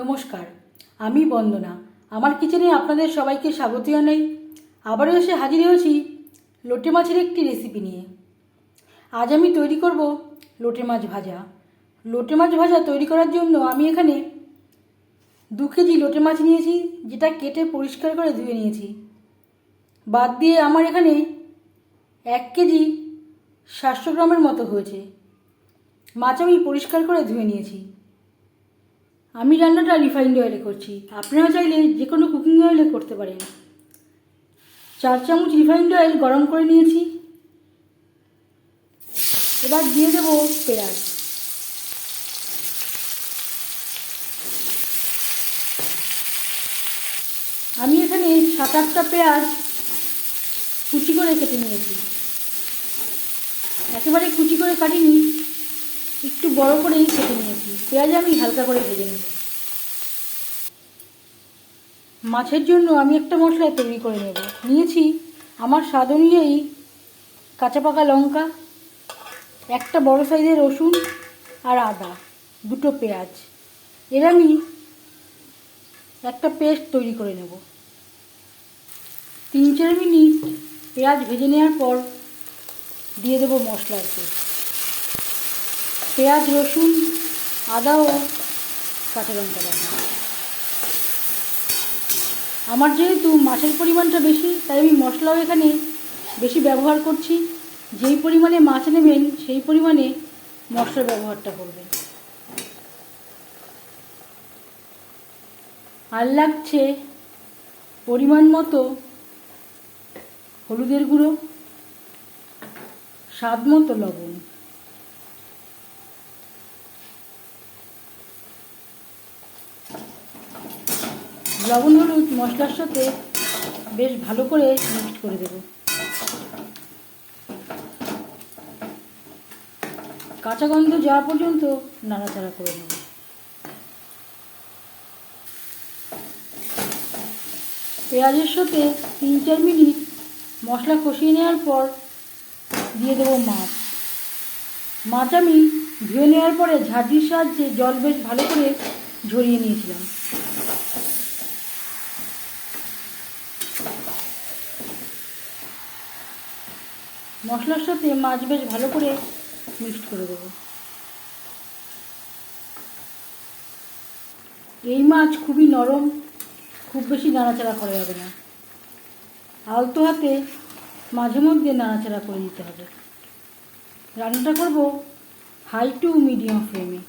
নমস্কার, আমি বন্দনা। আমার কিচেনে আপনাদের সবাইকে স্বাগত জানাই আবারও এসে হাজির হয়েছি লোটে মাছের একটি রেসিপি নিয়ে। আজ আমি তৈরি করব লোটে মাছ ভাজা। লোটে মাছ ভাজা তৈরি করার জন্য আমি এখানে দু কেজি লোটে মাছ নিয়েছি, যেটা কেটে পরিষ্কার করে ধুয়ে নিয়েছি। বাদ দিয়ে আমার এখানে এক কেজি সাতশো গ্রামের মতো হয়েছে। মাছ আমি পরিষ্কার করে ধুয়ে নিয়েছি। আমি রান্নাটা রিফাইন্ড অয়েলে করছি। আপনারা চাইলে যে কোনো কুকিং অয়েলে করতে পারেন। চার চামচ রিফাইন্ড অয়েল গরম করে নিয়েছি। এবার দিয়ে দেবো পেঁয়াজ। আমি এখানে সাত আটটা পেঁয়াজ কুচি করে কেটে নিয়েছি। একেবারে কুচি করে কাটিনি। একটু বড় করেই কেটে নিয়েছি পেঁয়াজ আমি হালকা করে ভেজে নেব। মাছের জন্য আমি একটা মশলা তৈরি করে নেব। নিয়েছি আমার স্বাদ অনুযায়ী কাঁচা পাকা লঙ্কা, একটা বড় সাইজের রসুন আর আদা, দুটো পেঁয়াজ। এর আমি একটা পেস্ট তৈরি করে নেব। তিন চার মিনিট পেঁয়াজ ভেজে নেওয়ার পর দিয়ে দেবো মশলার পেস্ট। পেঁয়াজ, রসুন, আদা ও কাঁচা লঙ্কা বাটা। আমার যেহেতু মাছের পরিমাণটা বেশি, তাই আমি মশলাও এখানে বেশি ব্যবহার করছি। যেই পরিমাণে মাছ নেবেন, সেই পরিমাণে মশলার ব্যবহারটা করবেন। আর লাগছে পরিমাণ মতো হলুদের গুঁড়ো, স্বাদ মতো লবণ। লবণ, হলুদ মশলার সাথে বেশ ভালো করে মিক্সড করে দেব। কাঁচা গন্ধ যাওয়া পর্যন্ত নাড়াচাড়া করে নেব। পেঁয়াজের সাথে তিন চার মিনিট মশলা কষিয়ে নেওয়ার পর দিয়ে দেবো মাছ। মাছ আমি ধুয়ে নেওয়ার পরে ঝাঁঝির সাহায্যে জল বেশ ভালো করে ঝরিয়ে নিয়েছিলাম। মশলার সাথে মাছ বেশ ভালো করে মিক্সড করে দেবো। এই মাছ খুবই নরম, খুব বেশি নাড়াচাড়া করা যাবে না। আলতো হাতে মাঝে মধ্যে নাড়াচাড়া করে দিতে হবে। রান্নাটা করব হাই টু মিডিয়াম ফ্লেমে।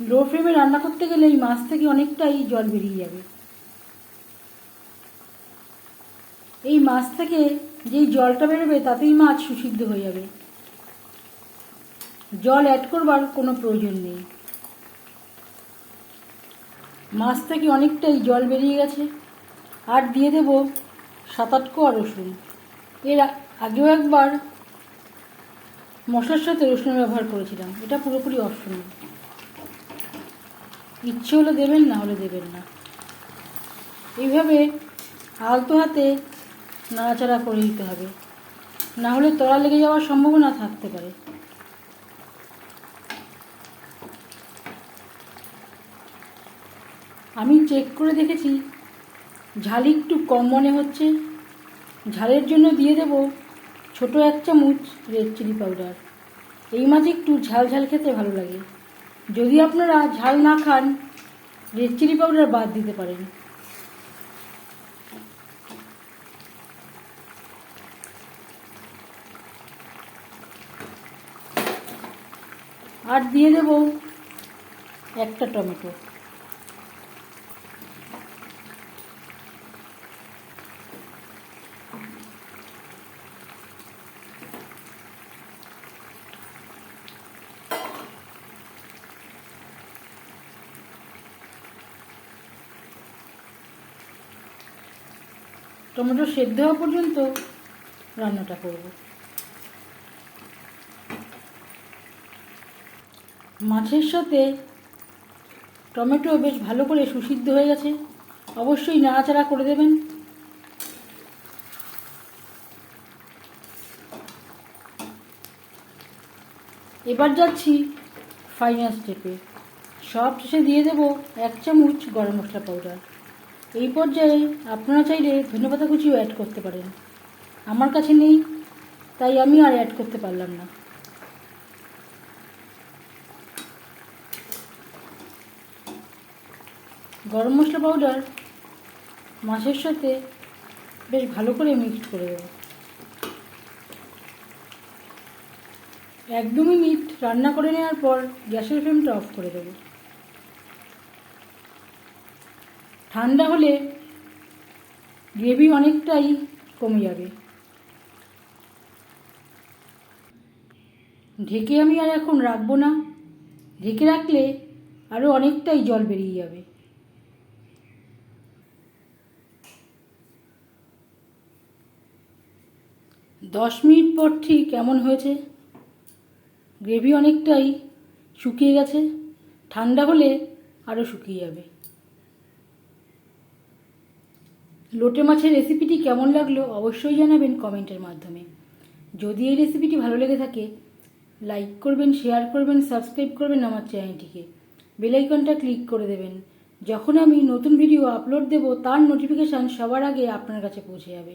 লো ফ্লেমে রান্না করতে গেলে এই মাছ থেকে অনেকটাই জল বেরিয়ে যাবে। এই মাছ থেকে যেই জলটা বেরোবে তাতেই মাছ সুসিদ্ধ হয়ে যাবে। জল অ্যাড করবার কোনো প্রয়োজন নেই। মাছ থেকে অনেকটাই জল বেরিয়ে গেছে। আর দিয়ে দেব সাত আট কোয়া রসুন। এর আগেও একবার মশলার সাথে রসুন ব্যবহার করেছিলাম। এটা পুরোপুরি অপশনাল ইচ্ছে হলে দেবেন, না হলে দেবেন না। এইভাবে আলতো হাতে নাড়াচাড়া করে দিতে হবে। না হলে তলা লেগে যাওয়ার সম্ভাবনা থাকতে পারে। আমি চেক করে দেখেছি, ঝাল একটু কম মনে হচ্ছে। ঝালের জন্য দিয়ে দেব ছোট এক চামচ রেড চিলি পাউডার এই মাছ একটু ঝাল ঝাল খেতে ভালো লাগে। যদি আপনারা ঝাল না খান রেড চিলি পাউডার বাদ দিতে পারেন। আর দিয়ে দেব একটা টমেটো। টমেটো সেদ্ধ হওয়া পর্যন্ত রান্নাটা করব। মাছের সাথে টমেটো বেশ ভালো করে সুসিদ্ধ হয়ে গেছে। অবশ্যই নাড়াচাড়া করে দেবেন। এবার যাচ্ছি ফাইনাল স্টেপে সব শেষে দিয়ে দেবো এক চামচ গরম মশলা পাউডার এই পর্যায়ে আপনারা চাইলে ধনেপাতা কুচিও অ্যাড করতে পারেন। আমার কাছে নেই, তাই আমি আর অ্যাড করতে পারলাম না। গরম মশলা পাউডার মাছের সাথে বেশ ভালো করে মিক্সড করে দেবো। এক দু মিনিট রান্না করে নেওয়ার পর গ্যাসের ফ্লেমটা অফ করে দেবো। ঠান্ডা হলে গ্রেভি অনেকটাই কমে যাবে। ঢেকে আমি আর এখন রাখব না। ঢেকে রাখলে আরও অনেকটাই জল বেরিয়ে যাবে। দশ মিনিট পর ঠিক কেমন হয়েছে। গ্রেভি অনেকটাই শুকিয়ে গেছে। ঠান্ডা হলে আরও শুকিয়ে যাবে। লোটে মাছের রেসিপিটি কেমন লাগল অবশ্যই জানাবেন কমেন্টের মাধ্যমে। যদি এই রেসিপিটি ভালো লেগে থাকে লাইক করবেন শেয়ার করবেন সাবস্ক্রাইব করবেন আমার চ্যানেলটিকে বেলাইকনটা ক্লিক করে দেবেন। যখন আমি নতুন ভিডিও আপলোড দেব, তার নোটিফিকেশান সবার আগে আপনার কাছে পৌঁছে যাবে।